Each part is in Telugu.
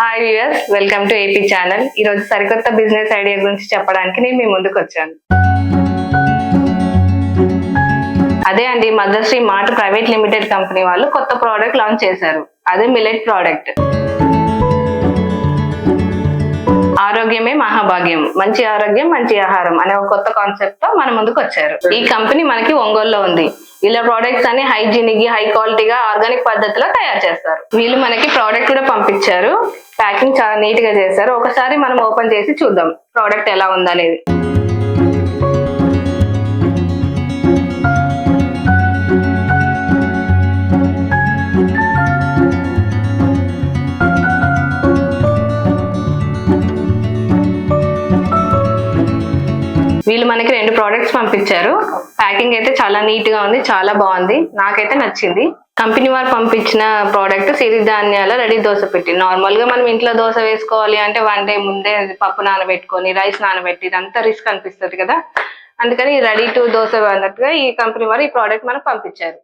Hi viewers welcome to AP channel ఈ రోజు సరికొత్త బిజినెస్ ఐడియా గురించి చెప్పడానికి నేను మీ ముందుకు వచ్చాను. అదే అండి Mothershri mart private limited company వాళ్ళు కొత్త ప్రోడక్ట్ లాంచ్ చేశారు. అదే మిలెట్ ప్రోడక్ట్ ఆరోగ్యమే మహాభాగ్యం. మంచి ఆరోగ్యం మంచి ఆహారం అనే ఒక కొత్త కాన్సెప్ట్తో మన ముందుకు వచ్చారు. ఈ కంపెనీ మనకి ఒంగోలులో ఉంది. ఇలా ప్రోడక్ట్స్ అన్ని హైజీనిక్ హై క్వాలిటీగా ఆర్గానిక్ పద్ధతిలో తయారు చేస్తారు. వీళ్ళు మనకి ప్రోడక్ట్ కూడా పంపించారు. ప్యాకింగ్ చాలా నీట్గా చేశారు. ఒకసారి మనం ఓపెన్ చేసి చూద్దాం ప్రోడక్ట్ ఎలా ఉందనేది. వీళ్ళు మనకి రెండు ప్రోడక్ట్స్ పంపించారు. ప్యాకింగ్ అయితే చాలా నీట్గా ఉంది చాలా బాగుంది. నాకైతే నచ్చింది. కంపెనీ వారు పంపించిన ప్రోడక్ట్ సిరిధాన్యాల రెడీ దోశ పెట్టి. నార్మల్గా మనం ఇంట్లో దోశ వేసుకోవాలి అంటే వన్ డే ముందే పప్పు నానబెట్టుకొని రైస్ నానబెట్టి ఇదంతా రిస్క్ అనిపిస్తుంది కదా. అందుకని రెడీ టు దోశ అన్నట్టుగా ఈ కంపెనీ వారు ఈ ప్రోడక్ట్ మనకు పంపించారు.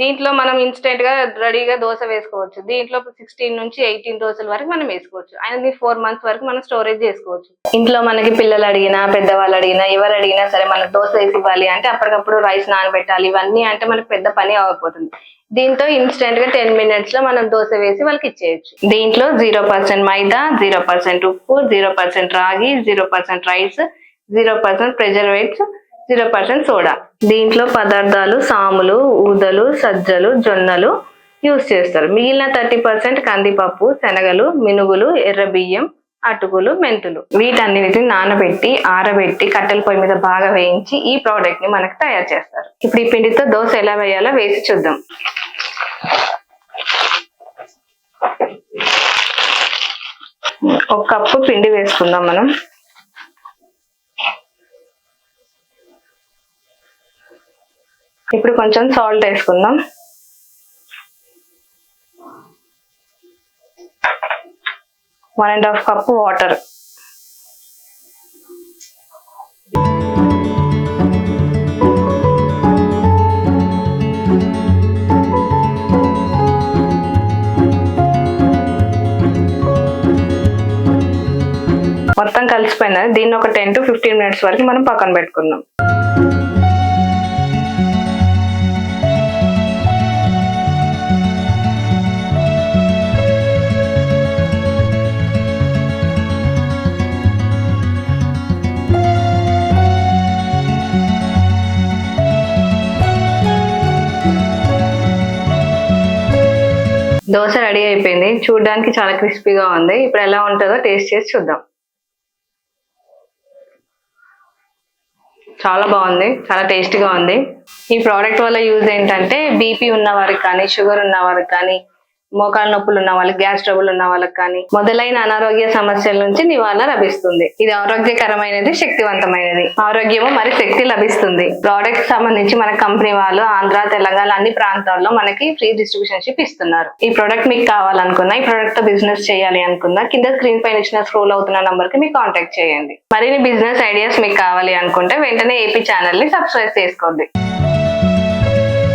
దీంట్లో మనం ఇన్స్టెంట్గా రెడీగా దోశ వేసుకోవచ్చు. దీంట్లో సిక్స్టీన్ నుంచి ఎయిటీన్ దోశల వరకు మనం వేసుకోవచ్చు. అండ్ ఫోర్ మంత్స్ వరకు మనం స్టోరేజ్ చేసుకోవచ్చు. ఇంట్లో మనకి పిల్లలు అడిగినా పెద్దవాళ్ళు అడిగినా ఎవరు అడిగినా సరే మనకు దోశ వేసి ఇవ్వాలి అంటే అప్పటికప్పుడు రైస్ నానబెట్టాలి. ఇవన్నీ అంటే మనకు పెద్ద పని అవ్వకపోతుంది. దీంతో ఇన్స్టెంట్గా టెన్ మినిట్స్లో మనం దోశ వేసి వాళ్ళకి ఇచ్చేయచ్చు. దీంట్లో zero percent maida zero percent ఉప్పు zero percent ragi zero percent rice zero percent preservatives zero percent soda. దీంట్లో పదార్థాలు సాములు ఊదలు సజ్జలు జొన్నలు యూస్ చేస్తారు. మిగిలిన థర్టీ పర్సెంట్ కందిపప్పు శనగలు మినుగులు ఎర్ర బియ్యం అటుకులు మెంతులు. వీటన్నిటిని నానబెట్టి ఆరబెట్టి కట్టెల పొయ్యి మీద బాగా వేయించి ఈ ప్రోడక్ట్ని మనకు తయారు చేస్తారు. ఇప్పుడు ఈ పిండితో దోశ ఎలా వేయాలో వేసి చూద్దాం. ఒక కప్పు పిండి వేసుకుందాం మనం. ఇప్పుడు కొంచెం సాల్ట్ వేసుకుందాం. One and half cup water మొత్తం కలిసిపోయిందని దీన్ని ఒక టెన్ టు ఫిఫ్టీన్ మినిట్స్ వరకు మనం పక్కన పెట్టుకుందాం. దోశ రెడీ అయిపోయింది. చూడడానికి చాలా క్రిస్పీగా ఉంది. ఇప్పుడు ఎలా ఉంటుందో టేస్ట్ చేసి చూద్దాం. చాలా బాగుంది. చాలా టేస్టీగా ఉంది. ఈ ప్రోడక్ట్ వల్ల యూజ్ ఏంటంటే బీపీ ఉన్న వారికి కానీ షుగర్ ఉన్న వారికి కానీ మోకాలు నొప్పులు ఉన్న వాళ్ళకి గ్యాస్ ట్రబుల్ ఉన్న వాళ్ళకి కానీ మొదలైన అనారోగ్య సమస్యల నుంచి నివారణ లభిస్తుంది. ఇది ఆరోగ్యకరమైనది శక్తివంతమైనది. ఆరోగ్యము మరి శక్తి లభిస్తుంది. ప్రోడక్ట్ సంబంధించి మన కంపెనీ వాళ్ళు ఆంధ్ర తెలంగాణ అన్ని ప్రాంతాల్లో మనకి ఫ్రీ డిస్ట్రిబ్యూషన్షిప్ ఇస్తున్నారు. ఈ ప్రోడక్ట్ మీకు కావాలనుకున్నా ఈ ప్రోడక్ట్తో బిజినెస్ చేయాలి అనుకున్నా కింద స్క్రీన్ పైన ఇచ్చిన స్క్రోల్ అవుతున్న నంబర్కి మీకు కాంటాక్ట్ చేయండి. మరిన్ని బిజినెస్ ఐడియాస్ మీకు కావాలి అనుకుంటే వెంటనే ఏపీ ఛానల్ని సబ్స్క్రైబ్ చేసుకోండి.